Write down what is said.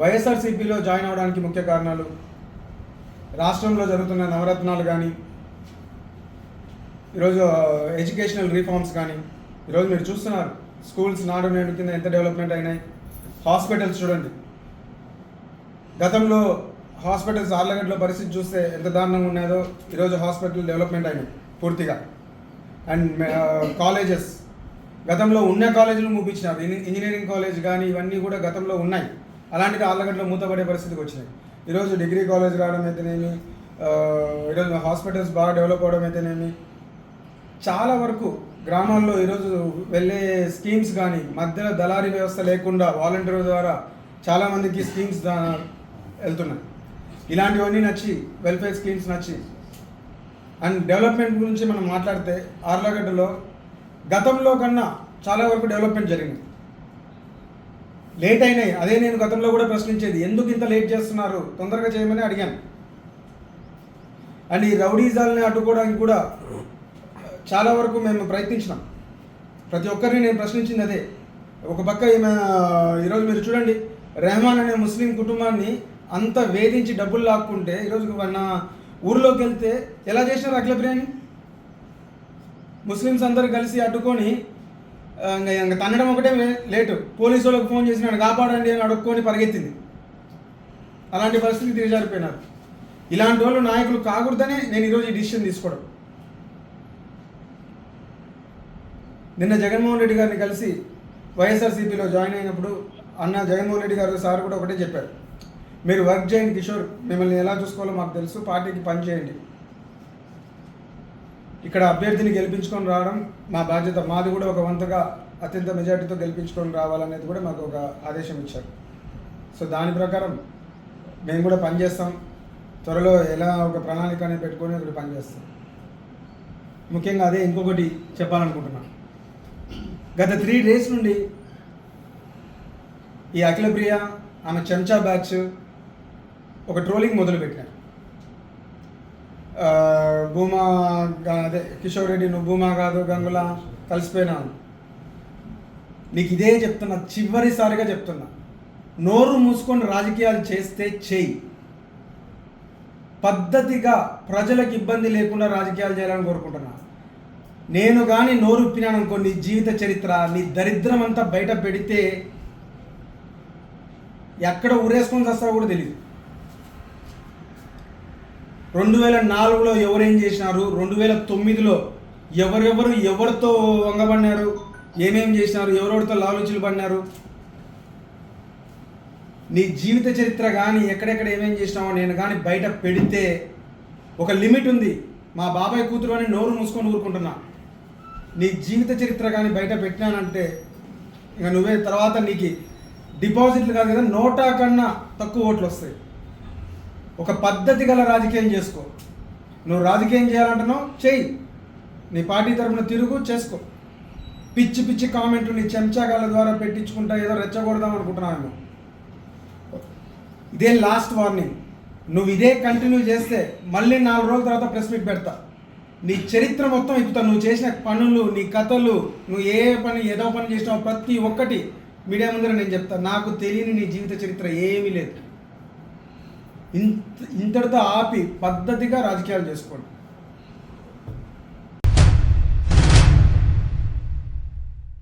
వైఎస్ఆర్సీపీలో జాయిన్ అవడానికి ముఖ్య కారణాలు? రాష్ట్రంలో జరుగుతున్న నవరత్నాలు కానీ ఈరోజు ఎడ్యుకేషనల్ రిఫార్మ్స్ కానీ ఈరోజు మీరు చూస్తున్నారు. స్కూల్స్ నాడు నేడు కింద ఎంత డెవలప్మెంట్ అయినాయి. హాస్పిటల్స్ చూడండి. గతంలో హాస్పిటల్స్ ఆర్లగడ్డలో పరిస్థితి చూస్తే ఎంత దారుణంగా ఉన్నాయో ఈరోజు హాస్పిటల్ డెవలప్మెంట్ అయినాయి పూర్తిగా. And colleges. గతంలో ఉన్న కాలేజీలు మూపించినారు. ఇంజనీరింగ్ కాలేజ్ కానీ ఇవన్నీ కూడా గతంలో ఉన్నాయి. అలాంటివి ఆళ్ళగడ్డలో మూతపడే పరిస్థితికి వచ్చినాయి. ఈరోజు డిగ్రీ కాలేజ్ రావడం అయితేనేమి ఈరోజు హాస్పిటల్స్ బాగా డెవలప్ అవడం అయితేనేమి చాలా వరకు గ్రామాల్లో ఈరోజు వెళ్ళే స్కీమ్స్ కానీ మధ్యలో దళారీ వ్యవస్థ లేకుండా వాలంటీర్ ద్వారా చాలామందికి స్కీమ్స్ వెళ్తున్నాయి. ఇలాంటివన్నీ నచ్చి వెల్ఫేర్ స్కీమ్స్ నచ్చి అండ్ డెవలప్మెంట్ గురించి మనం మాట్లాడితే ఆర్లగడ్డలో గతంలో కన్నా చాలా వరకు డెవలప్మెంట్ జరిగింది. లేట్ అయినాయి. అదే నేను గతంలో కూడా ప్రశ్నించేది. ఎందుకు ఇంత లేట్ చేస్తున్నారు? తొందరగా చేయమని అడిగాను. అండ్ ఈ రౌడీజాలని అడ్డుకోవడానికి కూడా చాలా వరకు మేము ప్రయత్నించినాం. ప్రతి ఒక్కరిని నేను ప్రశ్నించింది అదే. ఒక పక్క ఈమె ఈరోజు మీరు చూడండి రెహమాన్ అనే ముస్లిం కుటుంబాన్ని అంత వేధించి డబ్బులు లాక్కుంటే ఈరోజు మన ఊర్లోకి వెళ్తే ఎలా చేసినారు అఖిల బిర్యానీ ముస్లిమ్స్ అందరు కలిసి అడ్డుకొని ఇంక ఇంక తన్నడం ఒకటే లేటు. పోలీసు వాళ్ళకి ఫోన్ చేసి నన్ను కాపాడండి అని అడుక్కొని పరిగెత్తింది. అలాంటి పరిస్థితి దిగజారిపోయినారు ఇలాంటి వాళ్ళు నాయకులు కాకూడదనే నేను ఈరోజు ఈ డిసిషన్ తీసుకోవడం. నిన్న జగన్మోహన్ రెడ్డి గారిని కలిసి వైఎస్ఆర్సీపీలో జాయిన్ అయినప్పుడు అన్న జగన్మోహన్ రెడ్డి గారు సార్ కూడా ఒకటే చెప్పారు. మీరు వర్క్ చేయండి కిషోర్ మిమ్మల్ని ఎలా చూసుకోవాలో మాకు తెలుసు పార్టీకి పని చేయండి. ఇక్కడ అభ్యర్థిని గెలిపించుకొని రావడం మా బాధ్యత. మాది కూడా ఒక వంతుగా అత్యంత మెజార్టీతో గెలిపించుకొని రావాలనేది కూడా మాకు ఒక ఆదేశం ఇచ్చారు. సో దాని ప్రకారం మేము కూడా పనిచేస్తాం త్వరలో ఎలా ఒక ప్రణాళిక అనేది పెట్టుకొని ఒకటి పనిచేస్తాం ముఖ్యంగా అదే ఇంకొకటి చెప్పాలనుకుంటున్నాను గత త్రీ డేస్ నుండి ఈ అఖిలప్రియ ఆమె చెంచా బ్యాచ్ ఒక ట్రోలింగ్ మొదలుపెట్టినారు భూమా అదే కిషోర్ రెడ్డి నువ్వు భూమా కాదు గంగుల కలిసిపోయినాను నీకు ఇదే చెప్తున్నా చివరిసారిగా చెప్తున్నా. నోరు మూసుకొని రాజకీయాలు చేస్తే చేయి. పద్ధతిగా ప్రజలకు ఇబ్బంది లేకుండా రాజకీయాలు చేయాలని కోరుకుంటున్నా. నేను కానీ నోరు ఉప్పినాను అనుకో నీ జీవిత చరిత్ర నీ దరిద్రం అంతా బయట పెడితే ఎక్కడ ఊరేసుకొని వస్తావో కూడా తెలియదు రెండు వేల నాలుగులో ఎవరేం చేసినారు? రెండు వేల తొమ్మిదిలో ఎవరెవరు ఎవరితో వంగబడినారు? ఏమేం చేసినారు? ఎవరెవరితో లాలుచులు పడినారు? నీ జీవిత చరిత్ర కానీ ఎక్కడెక్కడ ఏమేం చేసినావో నేను కానీ బయట పెడితే ఒక లిమిట్ ఉంది. మా బాబాయ్ కూతురు అని నోరు మూసుకొని ఊరుకుంటున్నా. నీ జీవిత చరిత్ర కానీ బయట పెట్టినానంటే ఇక నువ్వే తర్వాత నీకు డిపాజిట్లు కాదు కదా నోటా కన్నా తక్కువ ఓట్లు వస్తాయి. ఒక పద్ధతి గల రాజకీయం చేసుకో. నువ్వు రాజకీయం చేయాలంటున్నావు చెయ్యి. నీ పార్టీ తరఫున తిరుగు చేసుకో. పిచ్చి పిచ్చి కామెంట్లు నీ చెంచాగాల ద్వారా పెట్టించుకుంటా ఏదో రెచ్చగొడదాం అనుకుంటున్నాను ఇదే లాస్ట్ వార్నింగ్ నువ్వు ఇదే కంటిన్యూ చేస్తే మళ్ళీ నాలుగు రోజుల తర్వాత ప్రెస్ మీట్ పెడతా. నీ చరిత్ర మొత్తం ఇప్పుడు నువ్వు చేసిన పనులు నీ కథలు నువ్వు ఏ పని ఏదో పని చేసినావు ప్రతి ఒక్కటి మీడియా ముందర నేను చెప్తా. నాకు తెలియని నీ జీవిత చరిత్ర ఏమీ లేదు. ఇంతటితో ఆపి పద్ధతిగా రాజకీయాలు చేసుకోండి.